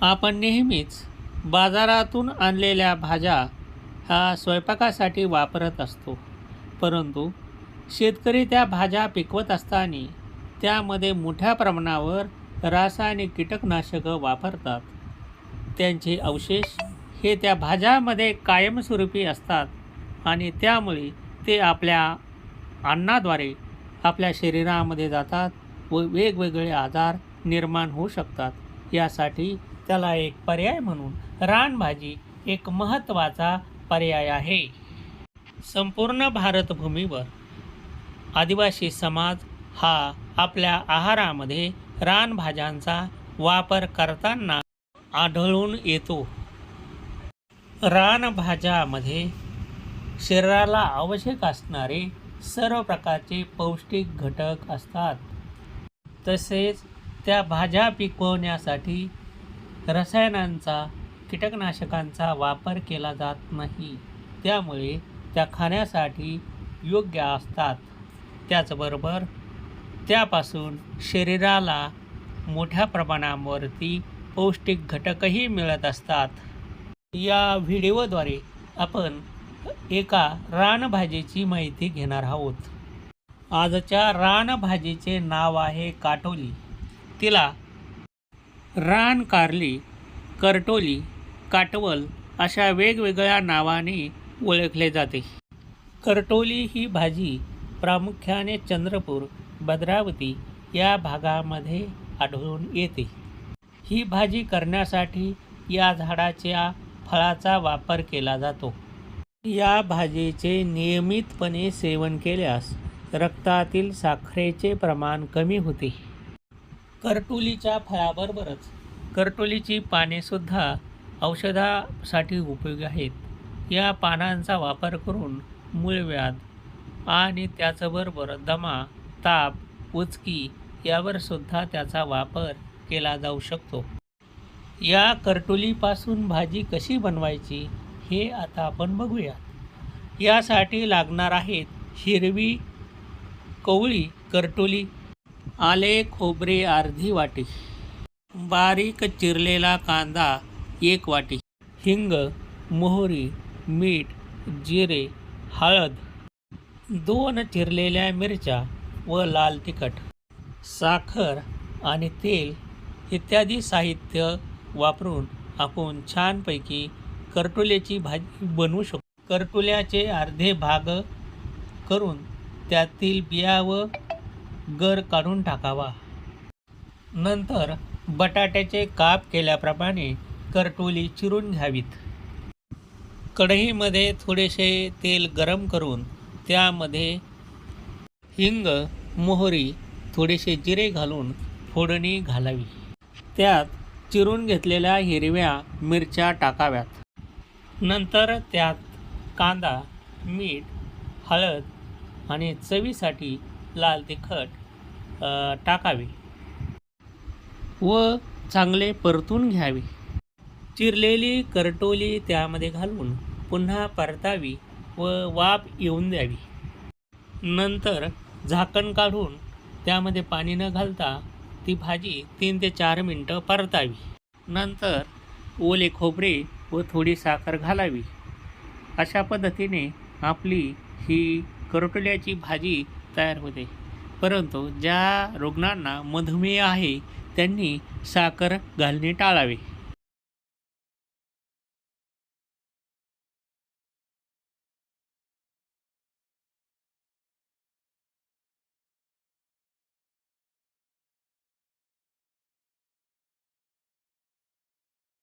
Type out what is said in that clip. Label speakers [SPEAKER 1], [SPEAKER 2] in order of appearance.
[SPEAKER 1] आपण नेहमीच बाजारातून आणलेल्या भाज्या हा स्वयंपाकासाठी वापरत असतो. परंतु शेतकरी त्या भाज्या पिकवत असताना त्यामध्ये मोठ्या प्रमाणावर रासायनिक कीटकनाशकं वापरतात. त्यांचे अवशेष हे त्या भाज्यामध्ये कायमस्वरूपी असतात आणि त्यामुळे ते आपल्या अन्नाद्वारे आपल्या शरीरामध्ये जातात व वेगवेगळे आजार निर्माण होऊ शकतात. यासाठी त्याला एक पर्याय म्हणून रानभाजी एक महत्त्वाचा पर्याय आहे. संपूर्ण भारतभूमीवर आदिवासी समाज हा आपल्या आहारामध्ये रानभाज्यांचा वापर करताना आढळून येतो. रानभाज्यामध्ये शरीराला आवश्यक असणारे सर्व प्रकारचे पौष्टिक घटक असतात. तसेच त्या भाज्या पिकवण्यासाठी रसायनांचा कीटकनाशकांचा वापर केला जात नाही. त्यामुळे त्या खाण्यासाठी योग्य असतात. त्याचबरोबर त्यापासून शरीराला मोठ्या प्रमाणावरती पौष्टिक घटकही मिळत असतात. या व्हिडिओद्वारे आपण एका रानभाजीची माहिती घेणार आहोत. आजच्या रानभाजीचे नाव आहे काटोली. तिला रान कारली करटोली काटवल अशा वेगवेगळ्या नावाने ओळखले जाते. करटोली ही भाजी प्रामुख्याने चंद्रपूर भद्रावती या भागामध्ये आढळून येते. ही भाजी करण्यासाठी या झाडाच्या फळाचा वापर केला जातो. या भाजीचे नियमितपणे सेवन केल्यास रक्तातील साखरेचे प्रमाण कमी होते. करटोलीच्या फळाबरोबरच करटोलीची पानेसुद्धा औषधासाठी उपयोगी आहेत. या पानांचा वापर करून मूळव्याध आणि त्याचबरोबर दमा ताप उचकी यावरसुद्धा त्याचा वापर केला जाऊ शकतो. या करटोलीपासून भाजी कशी बनवायची हे आता आपण बघूया यासाठी लागणार आहेत हिरवी कवळी करटोली आले खोबरे अर्धी वाटी. बारीक चिरलेला कांदा एक वाटी. हिंग मोहरी मीठ जिरे हळद. दोन चिरलेल्या मिरच्या व लाल तिखट साखर आणि तेल इत्यादी साहित्य वापरून आपण छानपैकी करटोल्याची भाजी बनवू शकतो. करटोल्याचे अर्धे भाग करून त्यातील बिया व गर काढून टाकावा. नंतर बटाट्याचे काप केल्याप्रमाणे करटोली चिरून घ्यावीत. कढईमध्ये थोडेसे तेल गरम करून त्यामध्ये हिंग मोहरी थोडेसे जिरे घालून फोडणी घालावी. त्यात चिरून घेतलेल्या हिरव्या मिरच्या टाकाव्यात. नंतर त्यात कांदा मीठ हळद आणि चवीसाठी लाल तिखट टाकावे व चांगले परतून घ्यावे. चिरलेली करटोली त्यामध्ये घालून पुन्हा परतावी व वाफ येऊन द्यावी. नंतर झाकण काढून त्यामध्ये पाणी न घालता ती भाजी तीन ते चार मिनटं परतावी. नंतर ओले खोबरे व थोडी साखर घालावी. अशा पद्धतीने आपली ही करटोल्याची भाजी तयार होते. परंतु ज्या रुग्णांना मधुमेह आहे त्यांनी साखर घालणे टाळावे.